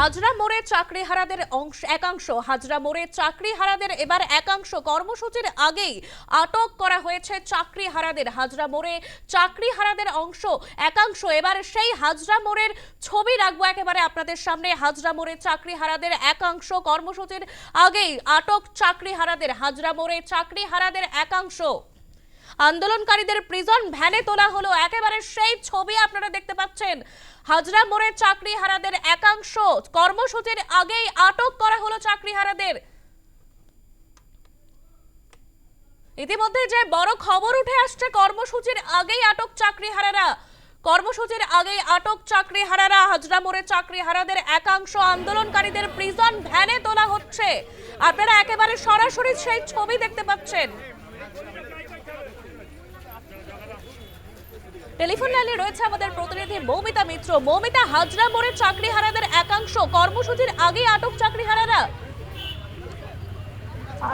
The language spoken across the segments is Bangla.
হাজরা মোড়ে চাকরি হারাদের অংশ, একাংশ, হাজরা মোড়ে চাকরি হারাদের এবার একাংশ কর্মসূচির আগেই আটক করা হয়েছে চাকরি হারাদের হাজরা মোড়ে চাকরি হারাদের অংশ, একাংশ, এবার সেই হাজরা মোড়ের ছবি রাখব একেবারে আপনাদের সামনে। হাজরা মোড়ে চাকরি হারাদের একাংশ কর্মসূচির আগেই আটক চাকরি হারাদের হাজরা মোড়ে চাকরি হারাদের একাংশ। আন্দোলনকারীদের প্রিজন ভ্যানে তোলা হলো। একেবারে সেই ছবি আপনারা দেখতে পাচ্ছেন। হাজরা মোড়ের চাকরি হারাদের একাংশ। কর্মসূচির আগেই আটক করা হলো চাকরি হারাদের ইতিমধ্যে যে বড় খবর উঠে আসছে, কর্মসূচির আগেই আটক চাকরি হারারা কর্মসূচির আগেই আটক চাকরি হারারা হাজরা মোড়ে চাকরি হারাদের একাংশ আন্দোলনকারীদের প্রিজন ভ্যানে তোলা হচ্ছে। আপনারা একেবারে সরাসরি সেই ছবি দেখতে পাচ্ছেন। টেলিফোন লাইনে রয়েছে আমাদের প্রতিনিধি মৌমিতা মিত্র। মৌমিতা, হাজরা মোড়ে চাকরি হারাদের একাংশ কর্মসূচির আগে আটক চাকরি হারারা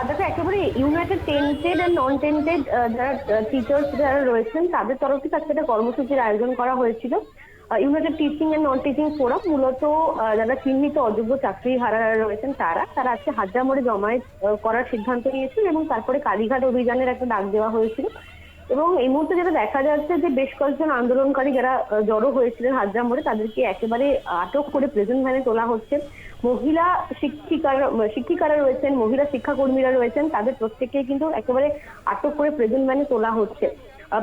দেখো, একেবারে united tainted and non tainted যারা টিচার্স যারা রয়েছেন, তাদের তরফ থেকে আজকে একটা কর্মসূচির আয়োজন করা হয়েছিল। United teaching and non teaching forum মূলত যারা চিহ্নিত অযোগ্য চাকরি হারারা রয়েছেন, তারা তারা আজকে হাজরা মোড়ে জমায়েত করার সিদ্ধান্ত নিয়েছিল এবং তারপরে কালীঘাট অভিযানের একটা ডাক দেওয়া হয়েছিল। এবং এই মুহূর্তে যেটা দেখা যাচ্ছে যে বেশ কয়েকজন আন্দোলনকারী যারা জড়ো হয়েছিলেন হাজরা মোড়ে তাদেরকে একেবারে আটক করে প্রেজেন্ট ভ্যানে তোলা হচ্ছে। মহিলা শিক্ষিকারা শিক্ষিকারা রয়েছেন, মহিলা শিক্ষাকর্মীরা রয়েছেন, তাদের প্রত্যেককে কিন্তু একেবারে আটক করে প্রেজেন্ট ভ্যানে তোলা হচ্ছে।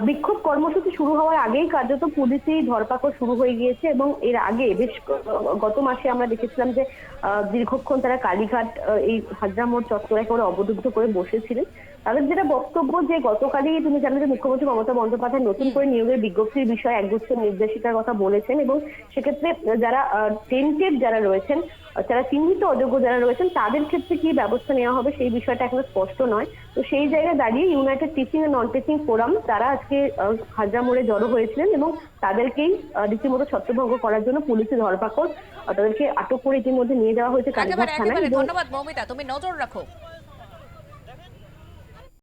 বিক্ষোভ কর্মসূচি শুরু হওয়ার আগেই কার্যত পুলিশি ধরপাকড় শুরু হয়ে গিয়েছে এবং এর আগে বেশ গত মাসে আমরা দেখেছিলাম যে দীর্ঘক্ষণ তারা কালীঘাট এই হাজরা মোড় চত্বরে একেবারে অবরুদ্ধ করে বসেছিলেন। তাদের যেটা বক্তব্য যে, গতকালই তুমি জানো যে মুখ্যমন্ত্রী মমতা বন্দ্যোপাধ্যায় নতুন করে নিয়োগের বিজ্ঞপ্তির বিষয়ে একগুচ্ছ নির্দেশিকার কথা বলেছেন এবং সেক্ষেত্রে যারা টেন্টেড যারা রয়েছেন, যারা চিহ্নিত অযোগ্য যারা রয়েছেন, তাদের ক্ষেত্রে কি ব্যবস্থা নেওয়া হবে সেই বিষয়টা এখনও স্পষ্ট নয়। তো সেই জায়গায় দাঁড়িয়ে united teaching and non teaching forum তারা আজকে হাজরা মোড়ে জড়ো হয়েছিলেন এবং তাদেরকেই রীতিমতো ছত্রভঙ্গ করার জন্য পুলিশের ধরপাকড় তাদেরকে আটক করে ইতিমধ্যে নিয়ে যাওয়া হয়েছে কালীঘাট থানায় ধন্যবাদ মৌমিতা। তুমি নজর রাখো।